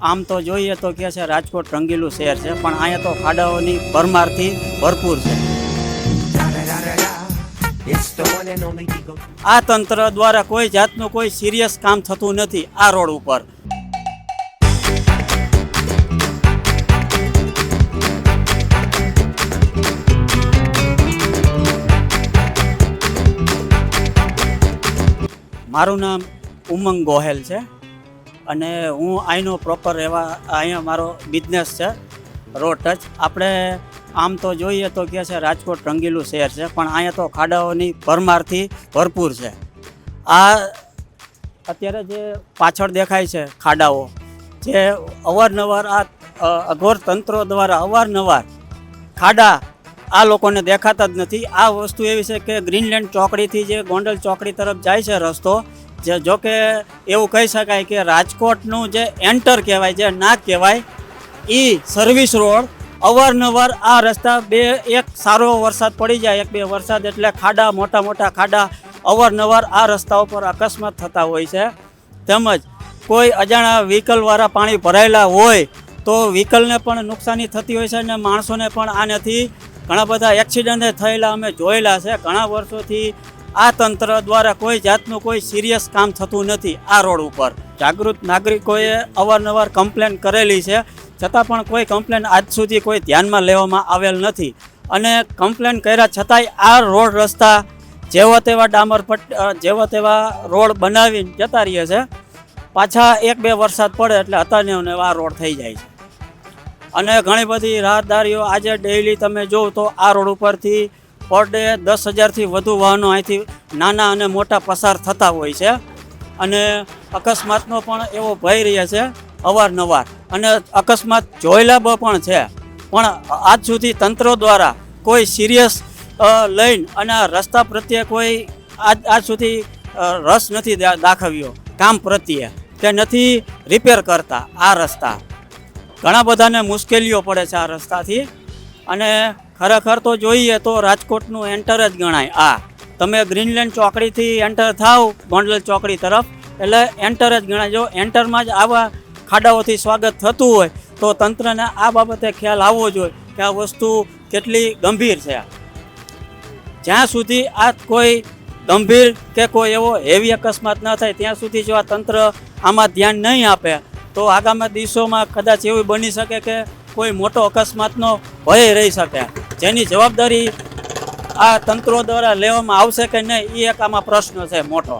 આમ તો જોઈએ તો કે છે રાજકોટ રંગીલું શહેર છે, પણ અહીંયા તો ખાડાઓની ભરમારથી ભરપૂર છે. આ તંત્ર દ્વારા કોઈ જાતનું કોઈ સિરિયસ કામ થતું નથી આ રોડ ઉપર મારું નામ ઉમંગ ગોહેલ છે અને હું અહીંનો પ્રોપર એવા, અહીંયા મારો બિઝનેસ છે રોડ ટચ આપણે આમ તો જોઈએ તો કે છે રાજકોટ રંગીલું શહેર છે, પણ અહીંયા તો ખાડાઓની ભરમારથી ભરપૂર છે. આ અત્યારે જે પાછળ દેખાય છે ખાડાઓ, જે અવારનવાર આ અઘોર તંત્રો દ્વારા અવારનવાર ખાડા આ લોકોને દેખાતા જ નથી. આ વસ્તુ એવી છે કે ગ્રીનલેન્ડ ચોકડીથી જે ગોંડલ ચોકડી તરફ જાય છે રસ્તો જે જો કે એવું કહી શકાય કે રાજકોટનું જે એન્ટર કહેવાય, જે ના કહેવાય એ સર્વિસ રોડ અવારનવાર આ રસ્તા બે, એક સારો વરસાદ પડી જાય, એક બે વરસાદ એટલે ખાડા, મોટા મોટા ખાડા અવારનવાર આ રસ્તા ઉપર અકસ્માત થતા હોય છે. તેમજ કોઈ અજાણા વ્હીકલવાળા પાણી ભરાયેલા હોય તો વ્હીકલને પણ નુકસાની થતી હોય છે અને માણસોને પણ આનાથી ઘણા બધા એક્સિડન્ટ થયેલા અમે જોયેલા છે. ઘણા વર્ષોથી આ તંત્ર દ્વારા કોઈ જાતનું કોઈ સિરિયસ કામ થતું નથી આ રોડ ઉપર. જાગૃત નાગરિકોએ અવારનવાર કમ્પ્લેન કરેલી છે. છતાં પણ કોઈ કમ્પ્લેન આજ સુધી કોઈ ધ્યાનમાં લેવામાં આવેલ નથી. અને કમ્પ્લેન કર્યા છતાંય આ રોડ રસ્તા જેવા તેવા ડામર પટ જેવા તેવા રોડ બનાવીને જતા રહીએ છે. પાછા એક બે વરસાદ પડે એટલે અત્યારે ને આ રોડ થઈ જાય છે. અને ઘણી બધી રાહદારીઓ આજે ડેઈલી તમે જોવ તો આ રોડ ઉપરથી પર ડે દસ હજારથી વધુ વાહનો અહીંથી નાના અને મોટા પસાર થતા હોય છે. અને અકસ્માતનો પણ એવો ભય રહે છે અવારનવાર. અને અકસ્માત જોયેલા પણ છે. પણ આજ સુધી તંત્રો દ્વારા કોઈ સિરિયસ લઈને અને રસ્તા પ્રત્યે કોઈ આજ આજ સુધી રસ નથી દાખવ્યો. કામ પ્રત્યે કે નથી રિપેર કરતા આ રસ્તા. ઘણા બધાને મુશ્કેલીઓ પડે છે આ રસ્તાથી. અને ખરેખર તો જોઈએ તો રાજકોટનું એન્ટર જ ગણાય. આ, તમે ગ્રીનલેન્ડ ચોકડીથી એન્ટર થાવ, ગોંડલ ચોકડી તરફ, એટલે એન્ટર જ ગણાય. જો એન્ટરમાં જ આવા ખાડાઓથી સ્વાગત થતું હોય, તો તંત્રને આ બાબતે ખ્યાલ આવવો જોઈએ કે આ વસ્તુ કેટલી ગંભીર છે. જ્યાં સુધી આ કોઈ ગંભીર કે કોઈ એવો હેવી અકસ્માત ન થાય, ત્યાં સુધી જો આ તંત્ર આમાં ધ્યાન નહીં આપે, તો આગામી દિવસોમાં કદાચ એવું બની શકે કે કોઈ મોટો અકસ્માતનો ભય રહી શકે. જેની જવાબદારી આ તંત્રો દ્વારા લેવામાં આવશે કે નહીં એ એક આમાં પ્રશ્ન છે મોટો.